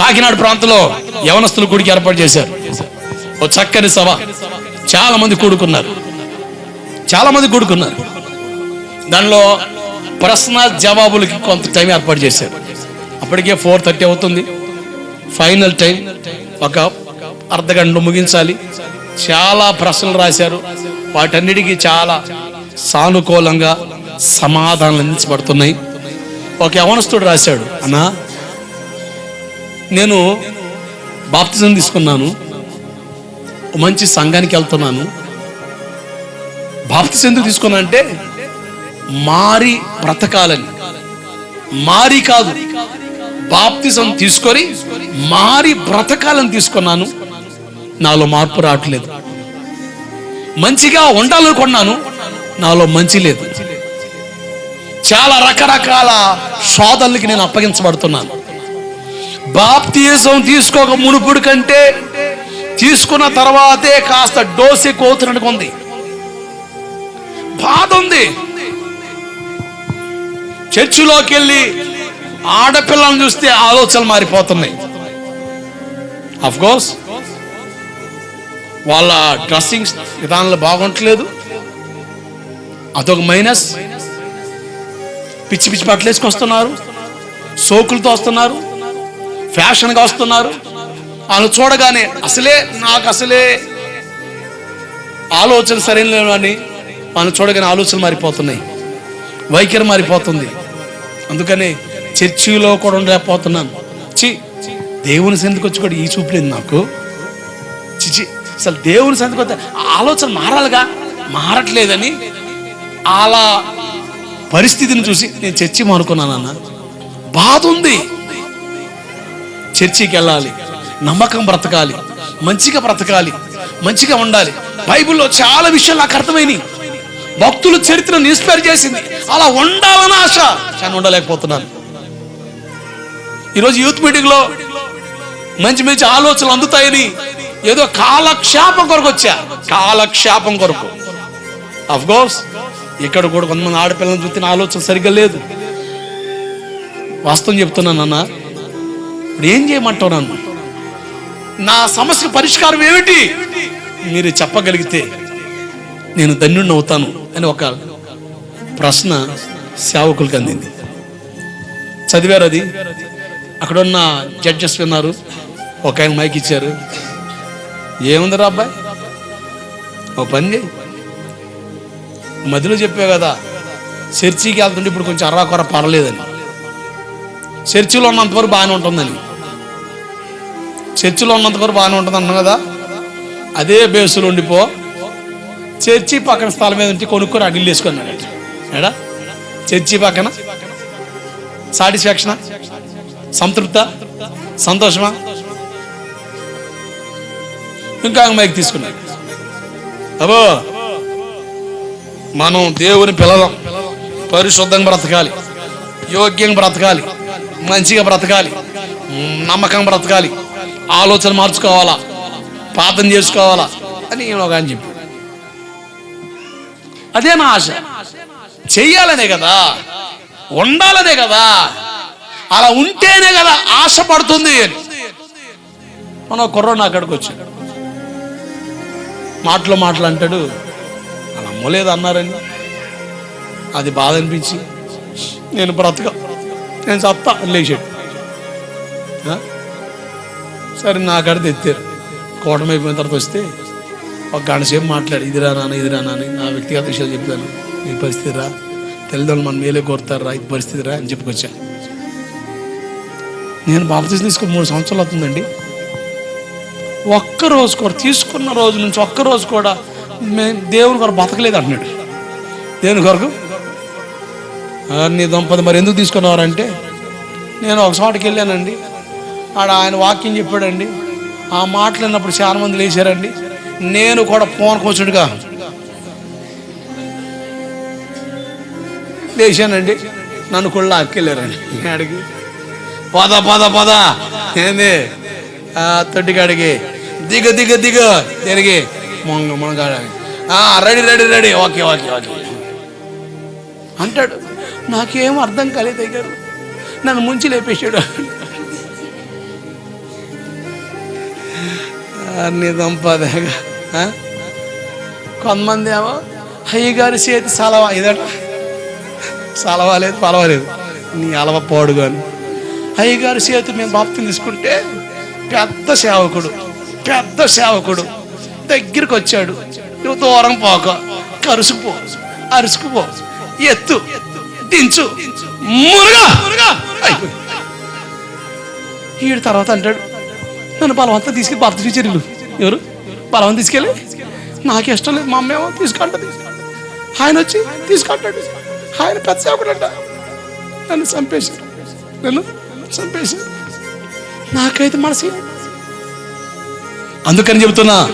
కాకినాడ ప్రాంతంలో యవనస్తుల గుడికి ఏర్పాటు చేశారు. ఓ చక్కని సభ. చాలా మంది కూడుకున్నారు. చాలా మంది కూడుకున్నారు. దానిలో ప్రశ్న జవాబులకి కొంత టైం ఏర్పాటు చేశారు. అప్పటికే ఫోర్ థర్టీ అవుతుంది. Final time. ఒక అర్ధ గంటలో ముగించాలి. చాలా ప్రశ్నలు రాశారు. వాటన్నిటికీ చాలా సానుకూలంగా సమాధానాలు అందించబడుతున్నాయి. ఒక యవనస్తుడు రాశాడు అన్నా నేను బాప్తిజం తీసుకున్నాను. మంచి సంఘానికి వెళ్తున్నాను. బాప్తిజం ఎందుకు తీసుకున్నా అంటే మారి బ్రతకాలని. మారి కాదు బాప్తిజం తీసుకొని మారి బ్రతకాలని తీసుకున్నాను. నాలో మార్పు రావట్లేదు. మంచిగా ఉండాలనుకున్నాను నాలో మంచి లేదు. చాలా రకరకాల శోధనలకి నేను అప్పగించబడుతున్నాను. బాప్తిజం తీసుకోక మునుపుడు కంటే తీసుకున్న తర్వాతే కాస్త డోసి కోతున్నట్టుగా ఉంది. బాధ ఉంది. చర్చిలోకి వెళ్ళి ఆడపిల్లను చూస్తే ఆలోచనలు మారిపోతున్నాయి. అఫ్ కోర్స్ వాళ్ళ డ్రెస్సింగ్ విధానాలు బాగుంటలేదు. అదొక మైనస్. పిచ్చి పిచ్చి బట్టలు వేసుకొస్తున్నారు సోకులతో వస్తున్నారు. ఫ్యాషన్గా వస్తున్నారు. వాళ్ళు చూడగానే అసలే నాకు అసలే ఆలోచన సరైన అని వాళ్ళు చూడగానే ఆలోచనలు మారిపోతున్నాయి. వైఖరి మారిపోతుంది. అందుకని చర్చిలో కూడా ఉండలేకపోతున్నాను. చి దేవుని సందికి వచ్చి కూడా ఈ చూపలేదు నాకు. చిచి అసలు దేవుని సందికి వస్తే ఆలోచన మారాలిగా? మారట్లేదని అలా పరిస్థితిని చూసి నేను చర్చి మానుకున్నాను అన్న బాధ ఉంది. చర్చికి వెళ్ళాలి. నమ్మకం బ్రతకాలి. మంచిగా బ్రతకాలి. మంచిగా ఉండాలి. బైబిల్లో చాలా విషయాలు నాకు అర్థమైనవి భక్తుల చరిత్రను ఇన్స్పైర్ చేసింది. అలా ఉండాలని ఆశ. కానీ ఉండలేకపోతున్నాను. ఈరోజు యూత్ మీటింగ్లో మంచి మంచి ఆలోచనలు అందుతాయని ఏదో కాలక్షేపం కొరకు వచ్చా. కాలక్షేపం కొరకు. కోర్స్ ఇక్కడ కూడా కొంతమంది ఆడపిల్లలను చూస్తే ఆలోచన సరిగ్గా లేదు. వాస్తవం చెప్తున్నాను అన్నా ఇప్పుడు ఏం చేయమంటావు నన్ను? నా సమస్య పరిష్కారం ఏమిటి? మీరు చెప్పగలిగితే నేను ధన్యుడిని అవుతాను అని ఒక ప్రశ్న సేవకులకు అందింది. చదివారు అది? అక్కడ ఉన్న జడ్జెస్ విన్నారు ఒక ఆయన మైక్ ఇచ్చారు. ఏముందిరా అబ్బాయి? ఓ పని చేయి. మధ్యలో చెప్పావు కదా చర్చికి వెళ్తుంటే ఇప్పుడు కొంచెం అర్రాకొర పడలేదని. చర్చిలో ఉన్నంతవరకు బాగానే ఉంటుందని. చర్చిలో ఉన్నంతవరకు బాగానే ఉంటుంది అన్నాం కదా? అదే బేసులో ఉండిపో. చర్చి పక్కన స్థలం మీద ఉంటే కొనుక్కొని అడిల్లు వేసుకున్నాడు ఏడా? చర్చి పక్కన? సాటిస్ఫాక్షనా? సంతృప్త? సంతోషమా? ఇంకా మైక్ తీసుకున్నాడు అబో మనం దేవుని పిల్లలం. పరిశుద్ధంగా బ్రతకాలి. యోగ్యంగా బ్రతకాలి. మంచిగా బ్రతకాలి. నమ్మకం బ్రతకాలి. ఆలోచన మార్చుకోవాలా? ప్రార్థన చేసుకోవాలా? అని నేను ఒక ఆయన చెప్పాడు. అదే నా ఆశ. చెయ్యాలనే కదా. ఉండాలనే కదా. అలా ఉంటేనే కదా ఆశ పడుతుంది అని. మన కుర్రోడు అక్కడికి వచ్చాడు. మాటలు మాటలు అంటాడు. అలా అమ్మలేదు అన్నారని. అది బాధ అనిపించి నేను బ్రతక నేను చత్తా లేచాడు. సరే నా కాడ తెత్తారు. కోటం అయిపోయిన తర్వాత వస్తే ఒక గంట సేపు మాట్లాడి ఇదిరా నాన్న ఇదిరా నాన్న నా వ్యక్తిగత విషయాలు చెప్తాను. ఈ పరిస్థితి రా తల్లిదండ్రులు మన మేలే కోరుతారా ఇది పరిస్థితి రా అని చెప్పుకొచ్చా. నేను బాప్తీసం తీసుకుని మూడు సంవత్సరాలు అవుతుందండి. ఒక్క రోజు కూడా తీసుకున్న రోజు నుంచి ఒక్క రోజు కూడా మేము దేవుని కొరకు బతకలేదు అంటున్నాడు. దేవుని కొరకు? నీ దొంపది మరి ఎందుకు తీసుకున్నారంటే నేను ఒక చోటకి వెళ్ళానండి. ఆడ ఆయన వాక్యం చెప్పాడండి. ఆ మాటలు అన్నప్పుడు చాలా మంది లేచారండి. నేను కూడా ఫోన్ లేచానండి. నన్ను కూడా అక్కెళ్ళారండి అడిగి పద పద పద. ఏంది? తొట్టికి అడిగి దిగ దిగ దిగ. తిరిగి మొంగ Monga ready ready ready. Okay okay okay. అంటాడు నాకేం అర్థం కాలేదు గారు నన్ను ముంచి లేపేశాడు. అన్ని దంపదేగా కొంతమంది ఏమో అయ్యగారి చేతి సలవా ఇదట సలవాలేదు పలవలేదు నీ అలవ పోడు కానీ అయ్యగారి చేతి మేము బాప్తిని తీసుకుంటే పెద్ద సేవకుడు పెద్ద సేవకుడు దగ్గరికి వచ్చాడు. నువ్వు దూరం పోక కరుసుకుపో అరుసుకుపో ఎత్తు దించు మురుగా అయిపోయి. ఈడు తర్వాత అంటాడు నన్ను బలవంతం తీసుకెళ్ళి భర్త టీచర్లు ఎవరు? బలవంతం తీసుకెళ్ళి? నాకు ఇష్టం లేదు. మా అమ్మేమో తీసుకుంటది. ఆయన వచ్చి తీసుకుంటాడు. ఆయన పెద్ద సేవకుడంట. నన్ను చంపేశారు. నన్ను చంపేశారు. నాకైతే మనసు. అందుకని చెబుతున్నా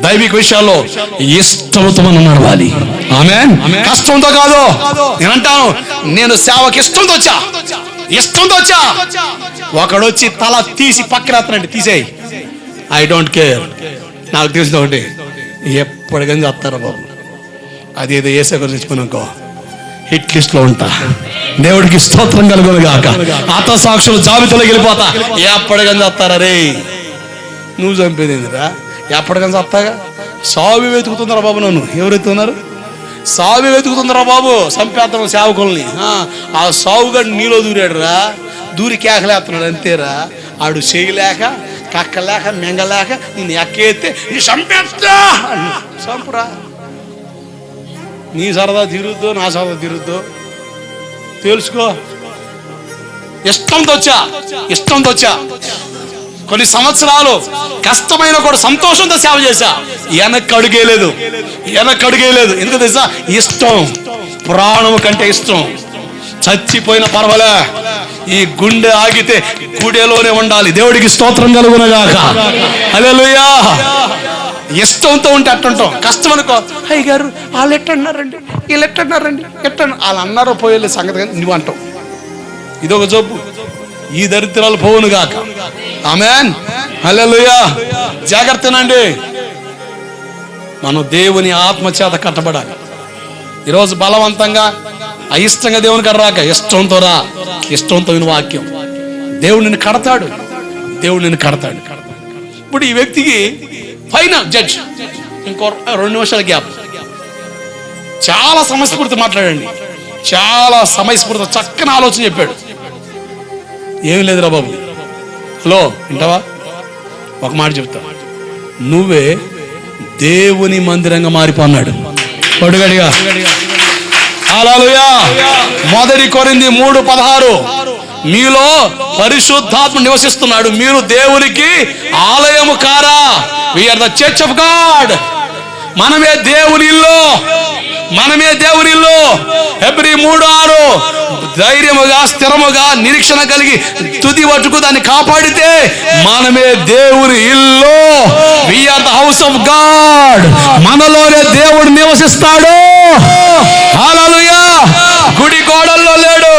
దైవిక విషయాల్లో ఇష్టంతో మనం నడవాలి. ఆమె కష్టంతో కాదు నేను అంటాను నేను సేవకి ఇష్టంతో వచ్చా. ఇష్టంతో వచ్చా ఒకడొచ్చి తల తీసి పక్కన తీసేయి. ఐ డోంట్ కేర్ నాకు తెలిసింది ఒకటి ఎప్పటికని చెప్తారా బాబు? అదేదో ఏసే గురించుకున్నాకో హిట్ లిస్ట్లో ఉంటా. దేవుడికి స్తోత్రం కలుగును గాక. ఆత సాక్షులు జాబితాలో వెళ్ళిపోతా. ఎప్పటికైనా చెప్తారా రే? నువ్వు చంపేది ఎప్పటికైనా చెప్తాగా సావి వెతుకుతున్నారా బాబు నన్ను? ఎవరు వెతుకుతున్నారు సావి వెతుకుతుందిరా బాబు సంపేద్దాం సేవకుల్ని. ఆ, సావుగాడు నీలో దూరాడు రా దూరి కేకలేస్తున్నాడు అంతేరా. ఆడు చేయలేక కక్కలేక మింగలేక నేను ఎక్కేస్తే నీ చంపేస్తా సంపురా నీ సరదా తిరుగుద్దు నా సరదా తిరుగుద్దు తెలుసుకో. ఇష్టంతో వచ్చా ఇష్టంతో వచ్చా. కొన్ని సంవత్సరాలు కష్టమైన కూడా సంతోషంతో సేవ చేశా. వెనక్కి అడుగేయలేదు. వెనక్కి అడుగేయలేదు. ఎందుకు తెలుసా? ఇష్టం. ప్రాణం కంటే ఇష్టం. చచ్చిపోయిన పర్వాలే. ఈ గుండె ఆగితే గుడెలోనే ఉండాలి. దేవుడికి స్తోత్రం కలుగునగాక. హల్లెలూయా. ఇష్టంతో ఉంటే అట్టుంటాం. కష్టం అనుకో అయ్య గారు వాళ్ళు ఎట్టన్నారండి? వీళ్ళు ఎట్టన్నారండి? ఎట్టన్నారు వాళ్ళు అన్నారో పోయే సంగతి కానీ నువ్వు అంటావు. ఇదొక జబ్బు. ఈ దరిద్రాలు పోవును గాక ఆమెన్. హలోయా జాగ్రత్తనండి. మనం దేవుని ఆత్మ చేత కట్టబడాలి. ఈరోజు బలవంతంగా అయిష్టంగా దేవుని కడరాక ఇష్టంతో రా ఇష్టంతో విని వాక్యం. దేవుడు నిన్ను కడతాడు. దేవుడు నిన్ను కడతాడు. ఇప్పుడు ఈ వ్యక్తికి ఫైనల్ జడ్జ్ ఇంకో రెండు నిమిషాల గ్యాప్ చాలా సమయస్ఫూర్తి మాట్లాడండి. చాలా సమయస్ఫూర్తి చక్కని ఆలోచన చెప్పాడు. ఏం లేదురా బాబు. హలో వింటావా? ఒక మాట చెప్తా. నువ్వే దేవుని మందిరంగా మారిపోన్నాడు. పడుగడిగా మొదటి కొరింది మూడు పదహారు. మీలో పరిశుద్ధాత్మ నివసిస్తున్నాడు. మీరు దేవునికి ఆలయము కారా. We are the church of God మనమే దేవుని ఇల్లు. మనమే దేవుని ఇల్లు. ఎబ్రి మూడు ఆరు. ధైర్యముగా స్థిరముగా నిరీక్షణ కలిగి తుది పట్టుకు దాన్ని కాపాడితే మనమే దేవుని ఇల్లు. We are the house of God మనలోనే దేవుడు నివసిస్తాడు. గుడి గోడల్లో లేడు.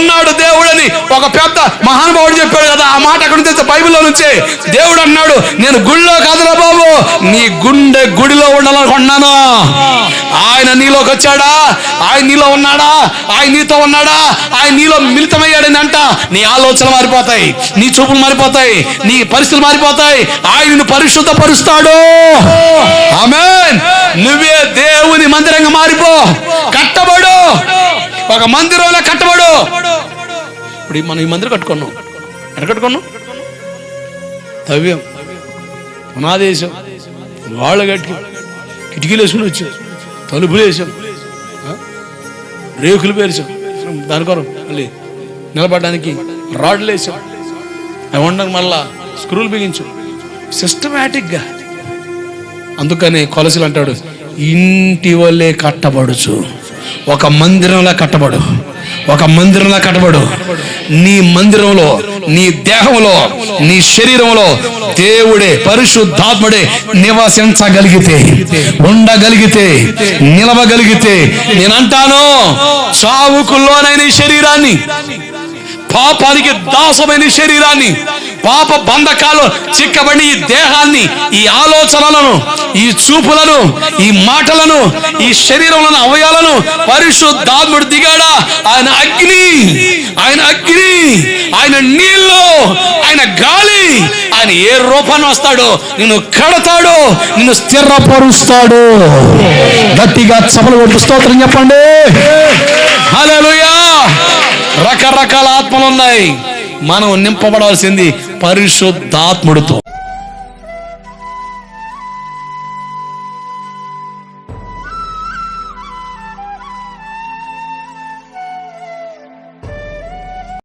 ఉన్నాడు దేవుడని. ఒక పెద్ద మహానుభావుడు చెప్పాడు కదా ఆ మాట అక్కడ నుంచి బైబిల్లో నుంచే. దేవుడు అన్నాడు నేను గుడిలో కాదురా బాబు నీ గుండె గుడిలో ఉండాలనుకున్నాను ఆయన నీలోకి వచ్చాడా? ఆయన నీలో ఉన్నాడా? ఆయన నీతో ఉన్నాడా? ఆయన నీలో మిళితమయ్యాడని అంట. నీ ఆలోచన మారిపోతాయి నీ చూపులు మారిపోతాయి నీ పరిస్థితులు మారిపోతాయి. ఆయన నిన్ను పరిశుద్ధపరుస్తాడు. ఆమె నువ్వే దేవుని మందిరంగా మారిపో. కట్టబడు. ఒక మందిరంలో కట్టబడు. ఇప్పుడు మనం ఈ మందిరం కట్టుకున్నాం. ఎక్కడ కట్టుకున్నాం? తవ్యం పునాదేశం. వాళ్ళు కట్టి కిటికీలు వేసుకుని వచ్చాం. తలుపులు వేసాం. రేకులు పేర్చాం. దాని కొరం మళ్ళీ నిలబడడానికి రాడ్లు వేసాం. అవి ఉండడానికి మళ్ళా స్క్రూలు బిగించాం. సిస్టమేటిక్గా. అందుకనే కొలసలు అంటాడు ఇంటి వల్లే కట్టబడుచు. ఒక మందిరంలా కట్టబడు. ఒక మందిరంలా కట్టబడు. నీ మందిరంలో నీ దేహంలో నీ శరీరంలో దేవుడే పరిశుద్ధాత్ముడే నివసించగలిగితే ఉండగలిగితే నిలవగలిగితే నేనంటాను చావుకు లోనైన శరీరాన్ని పాపానికి దాసమైన శరీరాన్ని పాప బంధకాలు చిక్కబడి ఈ దేహాన్ని ఈ ఆలోచనలను ఈ చూపులను ఈ మాటలను ఈ శరీరంలోని అవయాలను పరిశుద్ధాత్ముడు దిగాడా? ఆయన అగ్ని ఆయన అగ్ని ఆయన నీళ్ళు ఆయన గాలి ఆయన ఏ రూపాన్ని వస్తాడు నిన్ను కడతాడు నిన్ను స్థిరపరుస్తాడు. గట్టిగా చపలు కొట్టు స్తోత్రం చెప్పండి. హలో రకరకాల ఆత్మలు ఉన్నాయి. మనం నింపబడాల్సింది పరిశుద్ధాత్ముడితో.